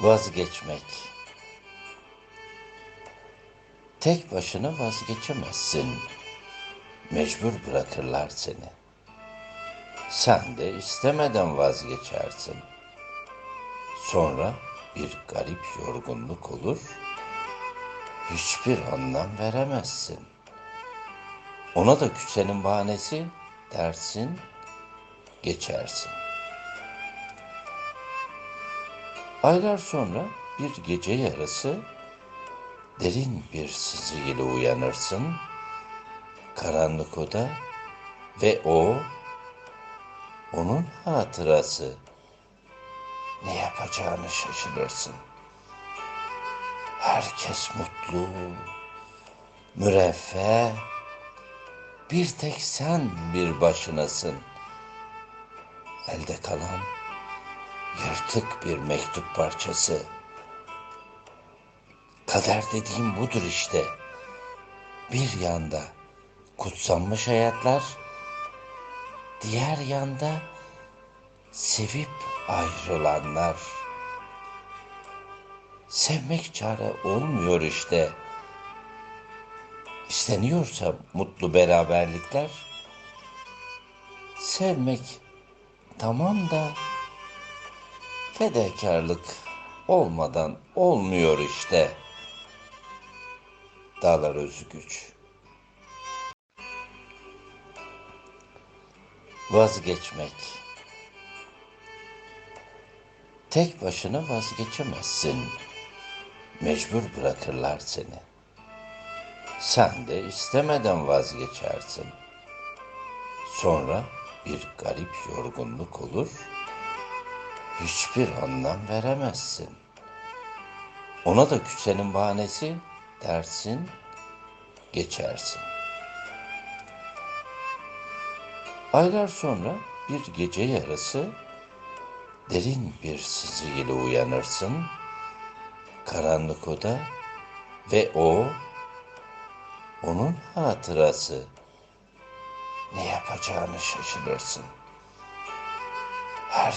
Vazgeçmek. Tek başına vazgeçemezsin. Mecbur bırakırlar seni. Sen de istemeden vazgeçersin. Sonra bir garip yorgunluk olur. Hiçbir anlam veremezsin. Ona da küsenin bahanesi dersin, geçersin. Aylar sonra bir gece yarısı derin bir sızı ile uyanırsın. Karanlık oda ve o onun hatırası. Ne yapacağını şaşırırsın. Herkes mutlu, müreffeh. Bir tek sen bir başınasın. Elde kalan yırtık bir mektup parçası. Kader dediğim budur işte. Bir yanda kutsanmış hayatlar, diğer yanda sevip ayrılanlar. Sevmek çare olmuyor işte. İsteniyorsa mutlu beraberlikler, sevmek tamam da fedakarlık olmadan olmuyor işte. Dağlar özgüç. Vazgeçmek. Tek başına vazgeçemezsin. Mecbur bırakırlar seni. Sen de istemeden vazgeçersin. Sonra bir garip yorgunluk olur. Hiçbir anlam veremezsin. Ona da küsenin bahanesi dersin, geçersin. Aylar sonra bir gece yarısı derin bir sızı ile uyanırsın. Karanlık oda ve o onun hatırası. Ne yapacağını şaşırırsın. Her